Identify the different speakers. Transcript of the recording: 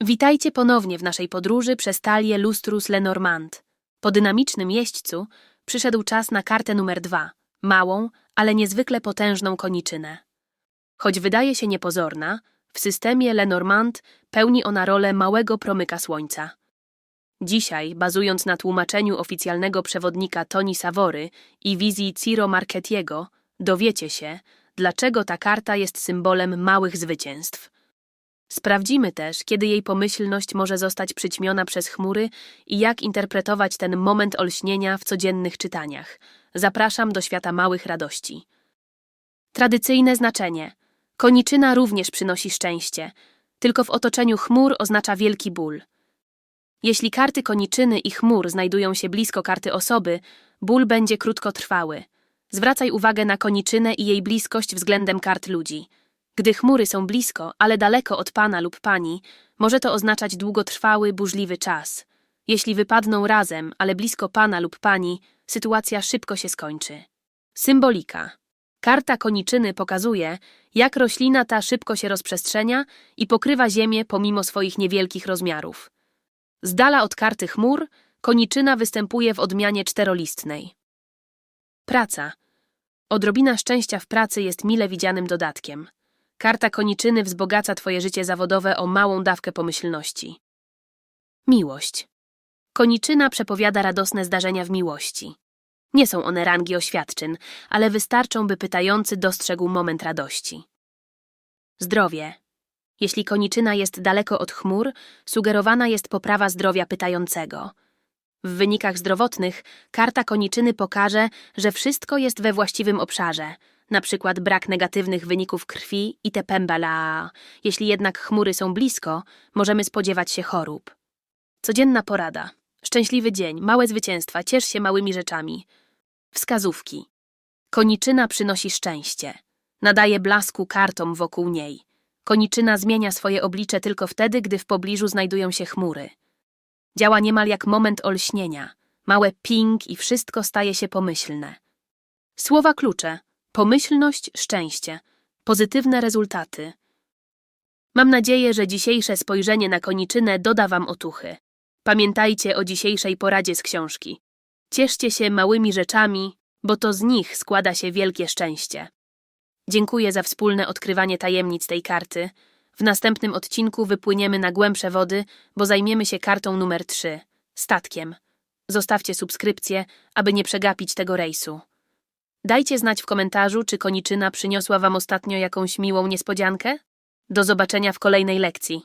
Speaker 1: Witajcie ponownie w naszej podróży przez talię Lustrus Lenormand. Po dynamicznym jeźdźcu przyszedł czas na kartę numer dwa, małą, ale niezwykle potężną koniczynę. Choć wydaje się niepozorna, w systemie Lenormand pełni ona rolę małego promyka słońca. Dzisiaj, bazując na tłumaczeniu oficjalnego przewodnika Toni Savory i wizji Ciro Marchetiego, dowiecie się, dlaczego ta karta jest symbolem małych zwycięstw. Sprawdzimy też, kiedy jej pomyślność może zostać przyćmiona przez chmury i jak interpretować ten moment olśnienia w codziennych czytaniach. Zapraszam do świata małych radości. Tradycyjne znaczenie. Koniczyna również przynosi szczęście, tylko w otoczeniu chmur oznacza wielki ból. Jeśli karty koniczyny i chmur znajdują się blisko karty osoby, ból będzie krótkotrwały. Zwracaj uwagę na koniczynę i jej bliskość względem kart ludzi. Gdy chmury są blisko, ale daleko od pana lub pani, może to oznaczać długotrwały, burzliwy czas. Jeśli wypadną razem, ale blisko pana lub pani, sytuacja szybko się skończy. Symbolika. Karta koniczyny pokazuje, jak roślina ta szybko się rozprzestrzenia i pokrywa ziemię pomimo swoich niewielkich rozmiarów. Z dala od karty chmur, koniczyna występuje w odmianie czterolistnej. Praca. Odrobina szczęścia w pracy jest mile widzianym dodatkiem. Karta koniczyny wzbogaca twoje życie zawodowe o małą dawkę pomyślności. Miłość. Koniczyna przepowiada radosne zdarzenia w miłości. Nie są one rangi oświadczyn, ale wystarczą, by pytający dostrzegł moment radości. Zdrowie. Jeśli koniczyna jest daleko od chmur, sugerowana jest poprawa zdrowia pytającego. W wynikach zdrowotnych karta koniczyny pokaże, że wszystko jest we właściwym obszarze, na przykład brak negatywnych wyników krwi i tepembala. Jeśli jednak chmury są blisko, możemy spodziewać się chorób. Codzienna porada. Szczęśliwy dzień, małe zwycięstwa, ciesz się małymi rzeczami. Wskazówki. Koniczyna przynosi szczęście. Nadaje blasku kartom wokół niej. Koniczyna zmienia swoje oblicze tylko wtedy, gdy w pobliżu znajdują się chmury. Działa niemal jak moment olśnienia. Małe ping i wszystko staje się pomyślne. Słowa klucze. Pomyślność, szczęście. Pozytywne rezultaty. Mam nadzieję, że dzisiejsze spojrzenie na koniczynę doda wam otuchy. Pamiętajcie o dzisiejszej poradzie z książki. Cieszcie się małymi rzeczami, bo to z nich składa się wielkie szczęście. Dziękuję za wspólne odkrywanie tajemnic tej karty. W następnym odcinku wypłyniemy na głębsze wody, bo zajmiemy się kartą numer 3 statkiem. Zostawcie subskrypcję, aby nie przegapić tego rejsu. Dajcie znać w komentarzu, czy koniczyna przyniosła wam ostatnio jakąś miłą niespodziankę. Do zobaczenia w kolejnej lekcji.